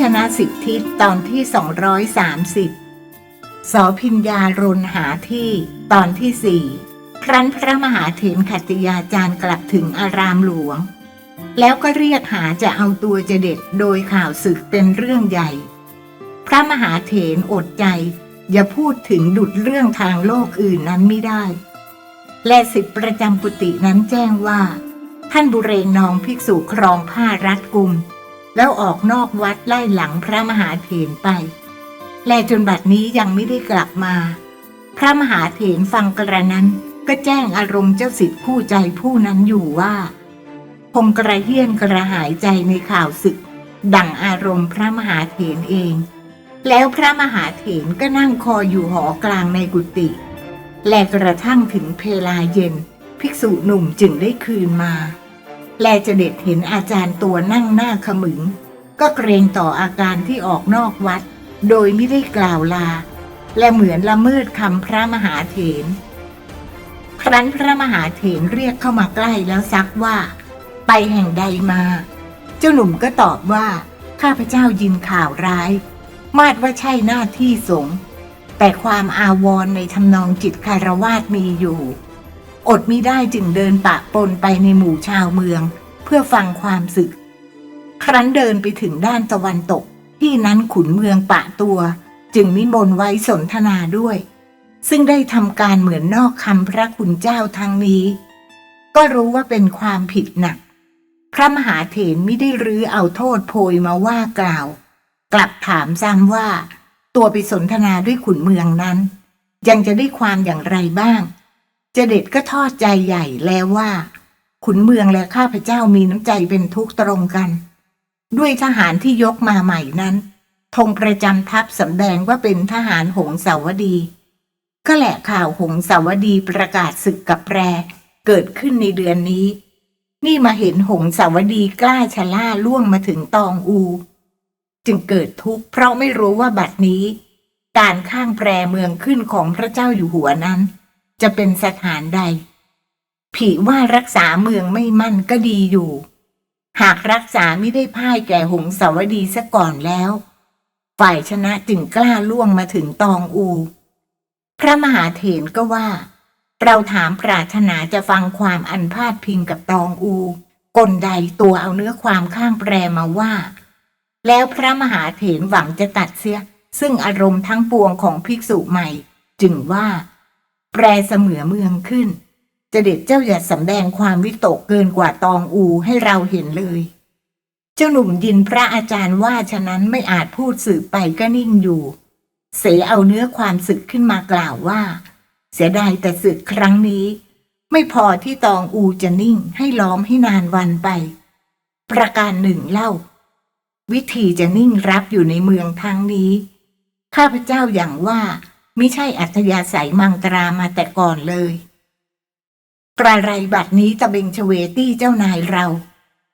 ชนะสิบทิศตอนที่ 230สอพิญญารนหาที่ตอนที่สี่ครั้นพระมหาเถรขัตติยาจารย์กลับถึงอารามหลวง แล้วก็เรียกหาจะเอาตัวเจเด็ดโดยข่าวศึกเป็นเรื่องใหญ่ พระมหาเถรอดใจ อย่าพูดถึงดุดเรื่องทางโลกอื่นนั้นไม่ได้ และสิทธิประจำกุฏินั้นแจ้งว่า ท่านบุเรงนองภิกษุครองผ้ารัดกุม แล้วออกนอกวัดไล่หลังพระมหาเถรไป และจนบัดนี้ยังไม่ได้กลับมา พระมหาเถรฟังกระนั้นก็แจ้งอารมณ์เจ้าสิทธิคู่ใจผู้นั้นอยู่ว่า คงกระเฮี้ยนกระหายใจในข่าวศึก ดังอารมณ์พระมหาเถรเอง แล้วพระมหาเถรก็นั่งคออยู่หอกลางในกุฏิและกระทั่งถึงเพลาเย็น ภิกษุหนุ่มจึงได้คืนมา แลจะเด็ดเห็นอาจารย์ตัวนั่งหน้าขมึง ก็เกรงต่ออาการที่ออกนอกวัด โดยไม่ได้กล่าวลา และเหมือนละเมิดคำพระมหาเถรครั้นพระมหาเถรเรียกเข้ามาใกล้แล้วซักว่า ไปแห่งใดมา เจ้าหนุ่มก็ตอบว่า ข้าพเจ้ายินข่าวร้าย มาดว่าใช่หน้าที่สงแต่ความอาวรณ์ในทำนองจิตคารวาสมีอยู่ อดมิได้จึงเดินปะปนไปในหมู่ชาวเมือง เพื่อฟังความศึก ครั้นเดินไปถึงด้านตะวันตก ที่นั้นขุนเมืองปะตัว จึงนิมนต์ไว้สนทนาด้วย ซึ่งได้ทำการเหมือนนอกคำพระคุณเจ้าทางนี้ ก็รู้ว่าเป็นความผิดหนัก พระมหาเถรไม่ได้รื้อเอาโทษโพยมาว่ากล่าว กลับถามซ้ำว่า ตัวไปสนทนาด้วยขุนเมืองนั้น ยังจะได้ความอย่างไรบ้าง เจเด็ดก็ทอดใจใหญ่แล้วว่า ขุนเมืองและข้าพเจ้ามีน้ำใจเป็นทุกตรงกัน ด้วยทหารที่ยกมาใหม่นั้นธงประจำทัพสำแดงว่าเป็นทหารหงสาวดี ก็แหละข่าวหงสาวดีประกาศศึกกับแปรเกิดขึ้นในเดือนนี้ นี่มาเห็นหงสาวดีกล้าชะล่าล่วงมาถึงตองอู จึงเกิดทุกข์เพราะไม่รู้ว่าบัดนี้ การข้างแปรเมืองขึ้นของพระเจ้าอยู่หัวนั้น จะเป็นสถานใด ผีว่ารักษาเมืองไม่มั่นก็ดีอยู่ หากรักษาไม่ได้พ่ายแก่หงสาวดีซะก่อนแล้ว ฝ่ายชนะจึงกล้าล่วงมาถึงตองอู พระมหาเถรก็ว่า เราถามปรารถนาจะฟังความอันพาดพิงกับตองอูกลใดตัวเอาเนื้อความข้างแปรมาว่า แล้วพระมหาเถรหวังจะตัดเสีย ซึ่งอารมณ์ทั้งปวงของภิกษุใหม่ จึงว่า แปรเสมือเมืองขึ้นจะเด็ดเจ้าอย่าสำแดงความวิตกเกินกว่าตองอูให้เราเห็นเลย เจ้าหนุ่มยินพระอาจารย์ว่าฉะนั้นไม่อาจพูดสืบไปก็นิ่งอยู่ เสเอาเนื้อความศึกขึ้นมากล่าวว่า เสียดายแต่ศึกครั้งนี้ ไม่พอที่ตองอูจะนิ่งให้ล้อมให้นานวันไป ประการหนึ่งเล่า วิธีจะนิ่งรับอยู่ในเมืองทางนี้ ข้าพเจ้าอย่างว่า ม่ใช่อัธยาศัยมังตรามาแต่ก่อนเลยกระไรบัดนี้ตะเบงชเวตี้เจ้านายเรา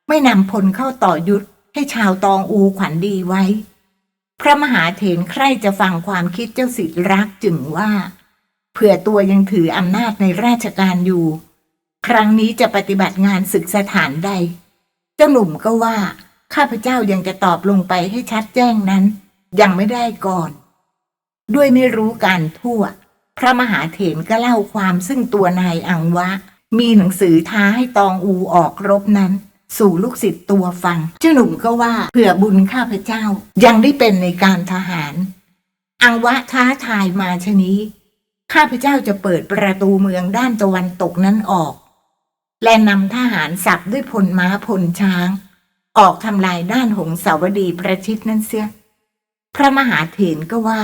ไม่นำพลเข้าต่อยุทธให้ชาวตองอูขวัญดีไว้ พระมหาเถรใคร่จะฟังความคิดเจ้าสิทธิรักจึงว่า เผื่อตัวยังถืออำนาจในราชการอยู่ ครั้งนี้จะปฏิบัติงานศึกสถานใด เจ้าหนุ่มก็ว่า ข้าพเจ้ายังจะตอบลงไปให้ชัดแจ้งนั้น ยังไม่ได้ก่อน ด้วยไม่รู้การทั่ว พระมหาเถรก็เล่าความซึ่งตัวนายอังวะ มีหนังสือท้าให้ตองอูออกรบนั้น สู่ลูกศิษย์ตัวฟัง เจ้าหนุ่มก็ว่าเผื่อบุญข้าพเจ้า ยังได้เป็นในการทหาร อังวะท้าทายมาชนี้ ข้าพเจ้าจะเปิดประตูเมืองด้านตะวันตกนั้นออก และนำทหารสับด้วยพลม้าพลช้าง ออกทำลายด้านหงสาวดีประชิดนั้นเสีย พระมหาเถรก็ว่า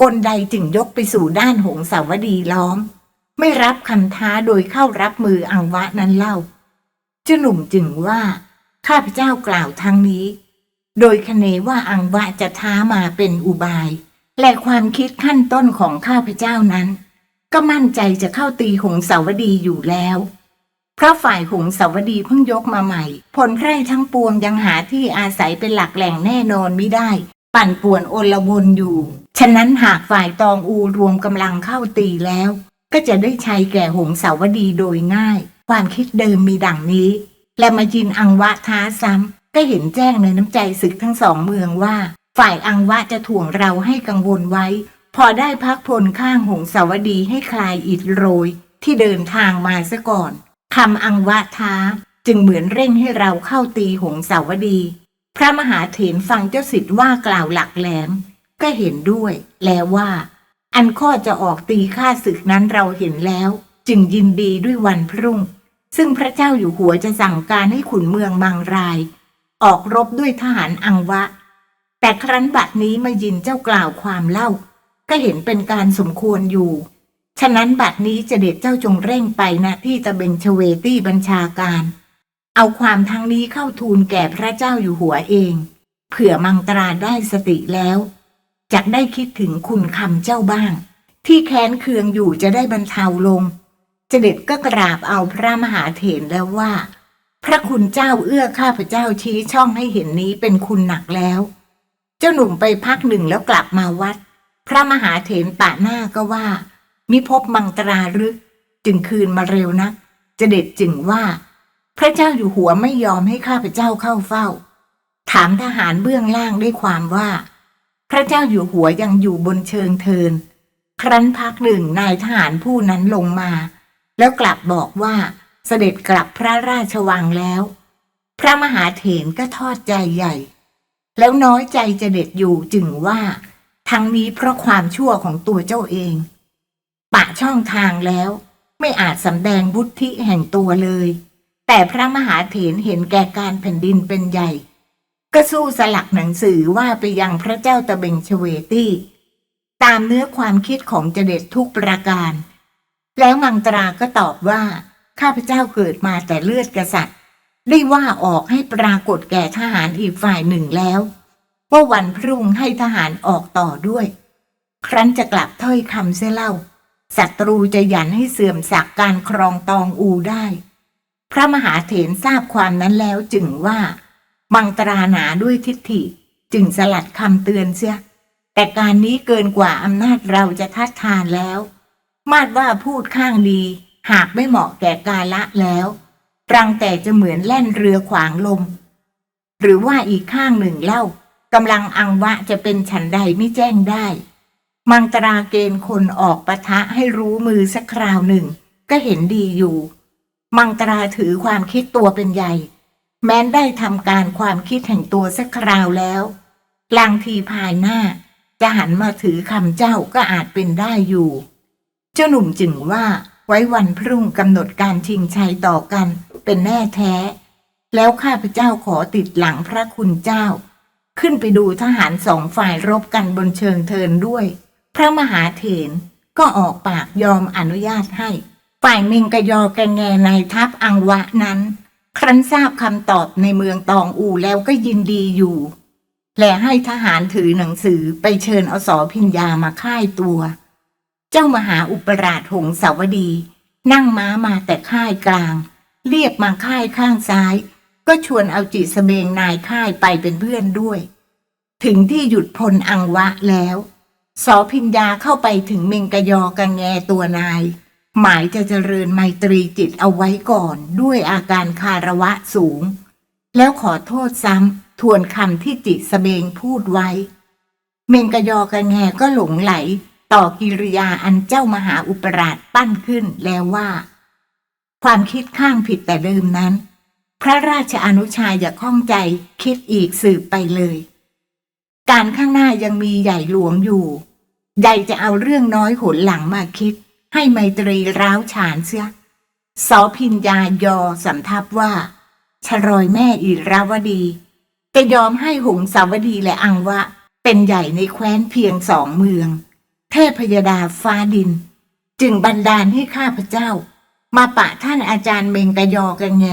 กลใดจึงยกไปสู่ด้านหงสาวดีล้อม ไม่รับคำท้าโดยเข้ารับมืออังวะนั้นเล่า เจ้าหนุ่มจึงว่า ข้าพเจ้ากล่าวทางนี้ โดยคเนว่าอังวะจะท้ามาเป็นอุบาย และความคิดขั้นต้นของข้าพเจ้านั้น ก็มั่นใจจะเข้าตีหงสาวดีอยู่แล้วเพราะฝ่ายหงสาวดีเพิ่งยกมาใหม่ ผลไพร่ทั้งปวงยังหาที่อาศัยเป็นหลักแหล่งแน่นอนไม่ได้ ปั่นป่วนโอลวนอยู่ ฉะนั้นหากฝ่ายตองอูรวมกำลังเข้าตีแล้ว ก็จะได้ชัยแก่หงสาวดีโดยง่าย ความคิดเดิมมีดังนี้ และมายินอังวะท้าซ้ำก็เห็นแจ้งในน้ำใจศึกทั้งสองเมืองว่า ฝ่ายอังวะจะถ่วงเราให้กังวลไว้ พอได้พักพลข้างหงสาวดีให้คลายอิดโรย ที่เดินทางมาซะก่อนคำอังวะท้า จึงเหมือนเร่งให้เราเข้าตีหงสาวดี ระมหาเถรฟังเจ้าสิทธิ์ว่ากล่าวหลักแหลม ก็เห็นด้วยแล้วว่า อันข้อจะออกตีค่าศึกนั้นเราเห็นแล้ว จึงยินดีด้วยวันพรุ่ง ซึ่งพระเจ้าอยู่หัวจะสั่งการให้ขุนเมืองบางราย ออกรบด้วยทหารอังวะ แต่ครั้นบัดนี้มายินเจ้ากล่าวความเล่า ก็เห็นเป็นการสมควรอยู่ ฉะนั้นบัดนี้จะเด็ดเจ้าจงเร่งไปนะที่ตะเบงชเวตี้บัญชาการ เอาความทั้งนี้เข้าทูลแก่พระเจ้าอยู่หัวเอง เผื่อมังตราได้สติแล้วจะได้คิดถึงคุณคำเจ้าบ้าง ที่แค้นเคืองอยู่จะได้บรรเทาลงเจเด็ดก็กราบเอาพระมหาเถรแล้วว่า พระคุณเจ้าเอื้อข้าพเจ้าชี้ช่องให้เห็นนี้เป็นคุณหนักแล้ว เจ้าหนุ่มไปพักหนึ่งแล้วกลับมาวัด พระมหาเถรปะหน้าก็ว่า มิพบมังตราหรือจึงคืนมาเร็วนักเจเด็ดจึงว่า พระเจ้าอยู่หัวไม่ยอมให้ข้าพเจ้าเข้าเฝ้า ถามทหารเบื้องล่างได้ความว่า พระเจ้าอยู่หัวยังอยู่บนเชิงเทิน ครั้นพักหนึ่งนายทหารผู้นั้นลงมา แล้วกลับบอกว่าเสด็จกลับพระราชวังแล้ว พระมหาเถรก็ทอดใจใหญ่ แล้วน้อยใจจะเด็ดอยู่จึงว่าทั้งนี้เพราะความชั่วของตัวเจ้าเอง ปะช่องทางแล้ว ไม่อาจสำแดงบุธิแห่งตัวเลย แต่พระมหาเถรเห็นแก่การแผ่นดินเป็นใหญ่ ก็สู้สลักหนังสือว่าไปยังพระเจ้าตะเบงชเวตี้ ตามเนื้อความคิดของเจเด็ดทุกประการ แล้วมังตราก็ตอบว่า ข้าพเจ้าเกิดมาแต่เลือดกษัตริย์ ได้ว่าออกให้ปรากฏแก่ทหารอีกฝ่ายหนึ่งแล้วว่าวันพรุ่งให้ทหารออกต่อด้วย ครั้นจะกลับถ้อยคำเสียเล่าศัตรูจะหยันให้เสื่อมศักการครองตองอูได้ พระมหาเถรทราบความนั้นแล้วจึงว่ามังตราหนาด้วยทิฏฐิจึงสลัดคำเตือนเสีย แต่การนี้เกินกว่าอำนาจเราจะทัดทานแล้ว มาดว่าพูดข้างดี หากไม่เหมาะแก่กาละแล้วรังแต่จะเหมือนแล่นเรือขวางลม หรือว่าอีกข้างหนึ่งเล่ากำลังอังวะจะเป็นฉันใดไม่แจ้งได้ มังตราเกณฑ์คนออกปะทะให้รู้มือสักคราวหนึ่ง ก็เห็นดีอยู่ มังตราถือความคิดตัวเป็นใหญ่ แม้นได้ทำการความคิดแห่งตัวสักคราวแล้วลางทีภายหน้า จะหันมาถือคำเจ้าก็อาจเป็นได้อยู่ เจ้าหนุ่มจึงว่าไว้วันพรุ่งกำหนดการชิงชัยต่อกันเป็นแน่แท้ แล้วข้าพเจ้าขอติดหลังพระคุณเจ้า ขึ้นไปดูทหารสองฝ่ายรบกันบนเชิงเทินด้วย พระมหาเถรก็ออกปากยอมอนุญาตให้ ฝ่ายเมงกะยอกะแงในทัพอังวะนั้น ครั้นทราบคำตอบในเมืองตองอูแล้วก็ยินดีอยู่ และให้ทหารถือหนังสือไปเชิญอสอพิญญามาค่ายตัว เจ้ามหาอุปราชหงสาวดี นั่งม้ามาแต่ค่ายกลาง เรียบมาค่ายข้างซ้าย ก็ชวนเอาจิสเบงนายค่ายไปเป็นเพื่อนด้วย ถึงที่หยุดพลอังวะแล้วสอพิญญาเข้าไปถึงเมงกะยอกังแงตัวนาย หมายจะเจริญไมตรีจิตเอาไว้ก่อนด้วยอาการคาระวะสูง แล้วขอโทษซ้ำทวนคำที่จิตสเบงพูดไว้ เมงกะยอกังแงก็หลงไหล ต่อกิริยาอันเจ้ามหาอุปราชปั้นขึ้นแล้วว่า ความคิดข้างผิดแต่เดิมนั้น พระราชอนุชาอย่าข้องใจคิดอีกสืบไปเลย การข้างหน้ายังมีใหญ่หลวงอยู่ ใหญ่จะเอาเรื่องน้อยหนหลังมาคิด ให้ไมตรีร้าวฉานเสียสอพิญญายอสำทับว่าชรอยแม่อิราวดี จะยอมให้หงสาวดีและอังวะ เป็นใหญ่ในแคว้นเพียงสองเมือง เทพยดาฟ้าดิน จึงบันดาลให้ข้าพเจ้า มาปะท่านอาจารย์เมงกะยอกันแง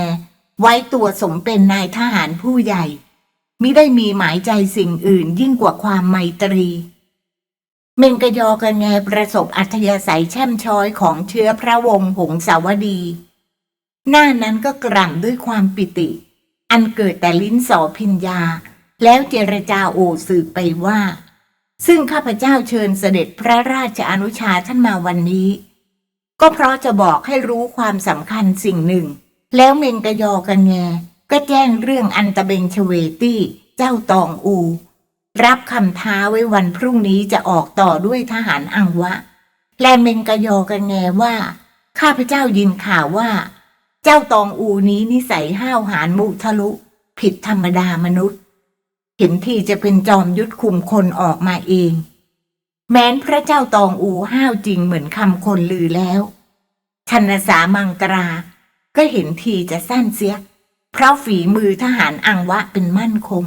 ไว้ตัวสมเป็นนายทหารผู้ใหญ่มิได้มีหมายใจสิ่งอื่นยิ่งกว่าความไมตรี เมงกะยอกันแงประสบอัธยาศัยแช่มช้อยของเชื้อพระวงศ์หงสาวดี หน้านั้นก็กร่ำด้วยความปิติ อันเกิดแต่ลิ้นสอพิญญา แล้วเจรจาโอสืบไปว่า ซึ่งข้าพเจ้าเชิญเสด็จพระราชอนุชาท่านมาวันนี้ ก็เพราะจะบอกให้รู้ความสำคัญสิ่งหนึ่ง แล้วเมงกะยอกันแงก็แจ้งเรื่องอันตะเบงชเวตี้ เจ้าตองอู รับคำท้าไว้วันพรุ่งนี้จะออกต่อด้วยทหารอังวะ และเมงกะยอกันแงว่า ข้าพเจ้ายินข่าวว่า เจ้าตองอูนี้นิสัยห้าวหาญมุทะลุ ผิดธรรมดามนุษย์เห็นที่จะเป็นจอมยุทธคุมคนออกมาเอง แม้นพระเจ้าตองอูห้าวจริงเหมือนคำคนลือแล้วชนสามังตรา ก็เห็นทีจะสั้นเสีย เพราะฝีมือทหารอังวะเป็นมั่นคง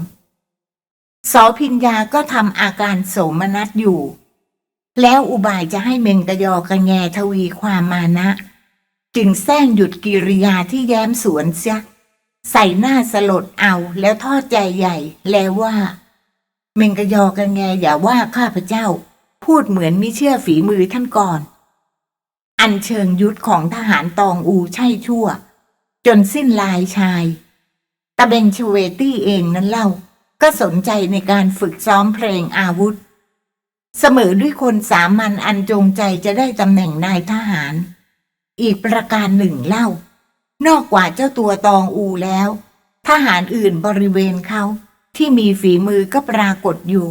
สอพิญญาก็ทำอาการโสมนัสอยู่ แล้วอุบายจะให้เมงกะยอกระแงทวีความมานะ จึงแซงหยุดกิริยาที่แย้มสวนเสียใส่หน้าสลดเอาแล้วทอดใจใหญ่แล้วว่า เมงกะยอกันแงอย่าว่าข้าพเจ้า พูดเหมือนมิเชื่อฝีมือท่านก่อน อันเชิงยุทธของทหารตองอูใช่ชั่ว จนสิ้นลายชายตะเบงชเวตี้เองนั้นเล่า ก็สนใจในการฝึกซ้อมเพลงอาวุธ เสมอด้วยคนสามัญอันจงใจจะได้ตำแหน่งนายทหาร อีกประการหนึ่งเล่า นอกกว่าเจ้าตัวตองอูแล้ว ทหารอื่นบริเวณเขาที่มีฝีมือก็ปรากฏอยู่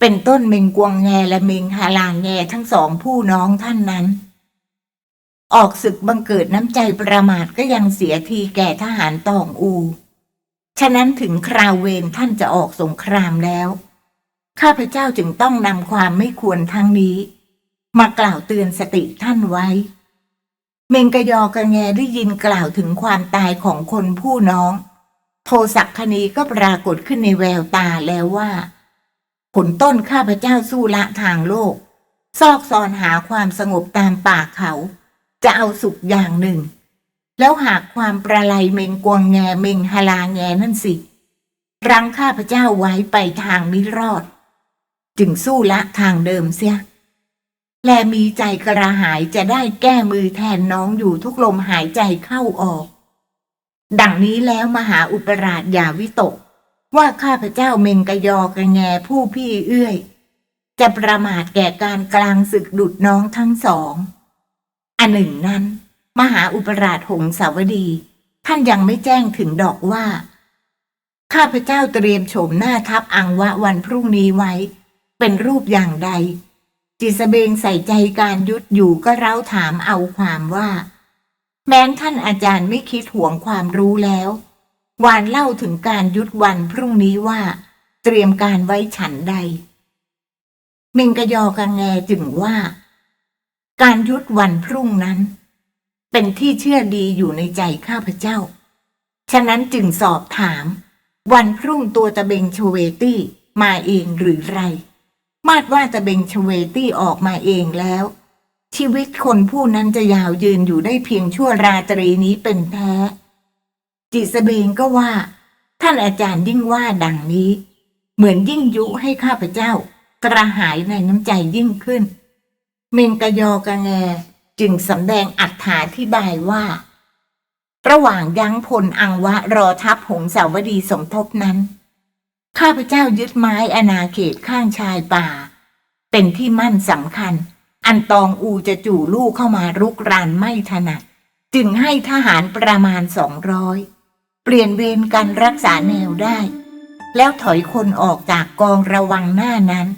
เป็นต้นเมงกวงแงและเมงฮาลางแงทั้งสองผู้น้องท่านนั้น ออกศึกบังเกิดน้ำใจประมาทก็ยังเสียทีแก่ทหารตองอู ฉะนั้นถึงคราวเวรท่านจะออกสงครามแล้ว ข้าพเจ้าจึงต้องนำความไม่ควรทั้งนี้ มากล่าวเตือนสติท่านไว้ เมงกะยอกระแงได้ยินกล่าวถึงความตายของคนผู้น้อง โทสักคณีก็ปรากฏขึ้นในแววตาแล้วว่า ผลต้นข้าพเจ้าสู้ละทางโลก ซอกซอนหาความสงบตามป่าเขา จะเอาสุขอย่างหนึ่ง แล้วหากความประไลเมงกวงแงเมงฮาลาแงนั่นสิ รังข้าพเจ้าไว้ไปทางมิรอด จึงสู้ละทางเดิมเสีย แลมีใจกระหายจะได้แก้มือแทนน้องอยู่ทุกลมหายใจเข้าออก ดังนี้แล้วมหาอุปราชอย่าวิตก ว่าข้าพเจ้าเมงกะยอกระแงผู้พี่เอื้อย จะประมาทแก่การกลางศึกดุดน้องทั้งสอง อันหนึ่งนั้น มหาอุปราชหงสาวดี ท่านยังไม่แจ้งถึงดอกว่า ข้าพเจ้าเตรียมโฉมหน้าทัพอังวะวันพรุ่งนี้ไว้ เป็นรูปอย่างใด จิสเบงใส่ใจการยุดอยู่ก็เร้าถามเอาความว่า แม้นท่านอาจารย์ไม่คิดห่วงความรู้แล้ววานเล่าถึงการยุดวันพรุ่งนี้ว่า เตรียมการไว้ฉันใดเมงกะยอกังแงจึงว่า การยุดวันพรุ่งนั้น เป็นที่เชื่อดีอยู่ในใจข้าพเจ้า ฉะนั้นจึงสอบถาม วันพรุ่งตัวตะเบงชเวตี้มาเองหรือไร มาดว่าตะเบงชเวตี้ออกมาเองแล้ว ชีวิตคนผู้นั้นจะยาวยืนอยู่ได้เพียงชั่วราตรีนี้เป็นแท้ จิสเบงก็ว่า ท่านอาจารย์ยิ่งว่าดังนี้ เหมือนยิ่งยุให้ข้าพเจ้ากระหายในน้ำใจยิ่งขึ้น เมงกะยอกะแง จึงสำแดงอัถาธิบายว่า ระหว่างยั้งพลอังวะรอทัพหงสาวดีสมทบนั้น ข้าพเจ้ายึดไม้อนาเขตข้างชายป่า เป็นที่มั่นสำคัญ อันตองอูจะจู่ลูกเข้ามารุกรานไม่ถนัด จึงให้ทหารประมาณสองร้อยเปลี่ยนเวรกันรักษาแนวได้ แล้วถอยคนออกจากกองระวังหน้านั้น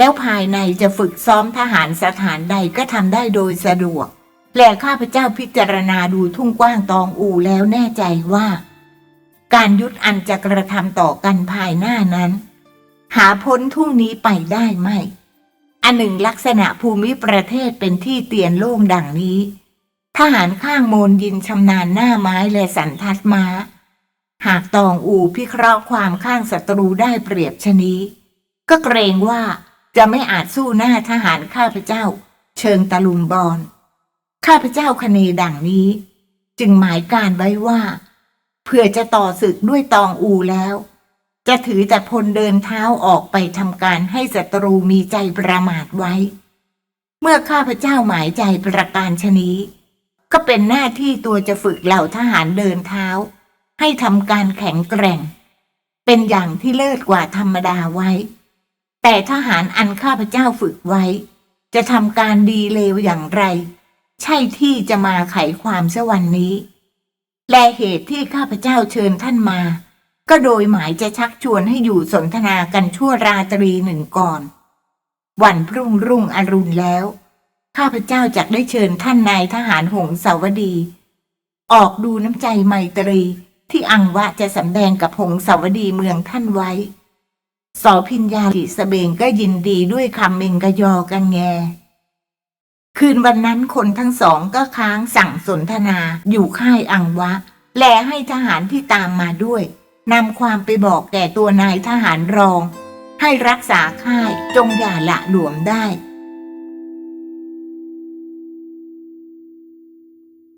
แล้วภายในจะฝึกซ้อมทหารสถานใดก็ทำได้โดยสะดวก และข้าพเจ้าพิจารณาดูทุ่งกว้างตองอูแล้วแน่ใจว่า การยุดอันจะกระทำต่อกันภายหน้านั้น หาพ้นทุ่งนี้ไปได้ไหม อันหนึ่งลักษณะภูมิประเทศเป็นที่เตียนโล่งดังนี้ ทหารข้างโมนยินชำนาญหน้าไม้และสันทัดม้า หากตองอูพิเคราะห์ความข้างศัตรูได้เปรียบชนี้ ก็เกรงว่า จะไม่อาจสู้หน้าทหารข้าพเจ้า เชิงตะลุมบอลข้าพเจ้าคเนดังนี้ จึงหมายการไว้ว่าเพื่อจะต่อศึกด้วยตองอูแล้ว จะถือแต่พลเดินเท้าออกไปทำการให้ศัตรูมีใจประมาทไว้ เมื่อข้าพเจ้าหมายใจประการชนี้ ก็เป็นหน้าที่ตัวจะฝึกเหล่าทหารเดินเท้า ให้ทำการแข็งแกร่ง เป็นอย่างที่เลิศกว่าธรรมดาไว้ แต่ทหารอันข้าพเจ้าฝึกไว้ จะทำการดีเลวอย่างไร ใช่ที่จะมาไขความเสวันนี้ และเหตุที่ข้าพเจ้าเชิญท่านมา ก็โดยหมายจะชักชวนให้อยู่สนทนากันชั่วราตรีหนึ่งก่อน วันพรุ่งรุ่งอรุณแล้ว ข้าพเจ้าจักได้เชิญท่านนายทหารหงสาวดี ออกดูน้ำใจไมตรีที่อังวะจะสำแดงกับหงสาวดีเมืองท่านไว้ สอพิญญาติสเบงก็ยินดีด้วยคำเมงกะยอกันแง คืนวันนั้นคนทั้งสองก็ค้างสั่งสนทนาอยู่ค่ายอังวะ แลให้ทหารที่ตามมาด้วยนำความไปบอกแก่ตัวนายทหารรอง ให้รักษาค่ายจงอย่าละหลวมได้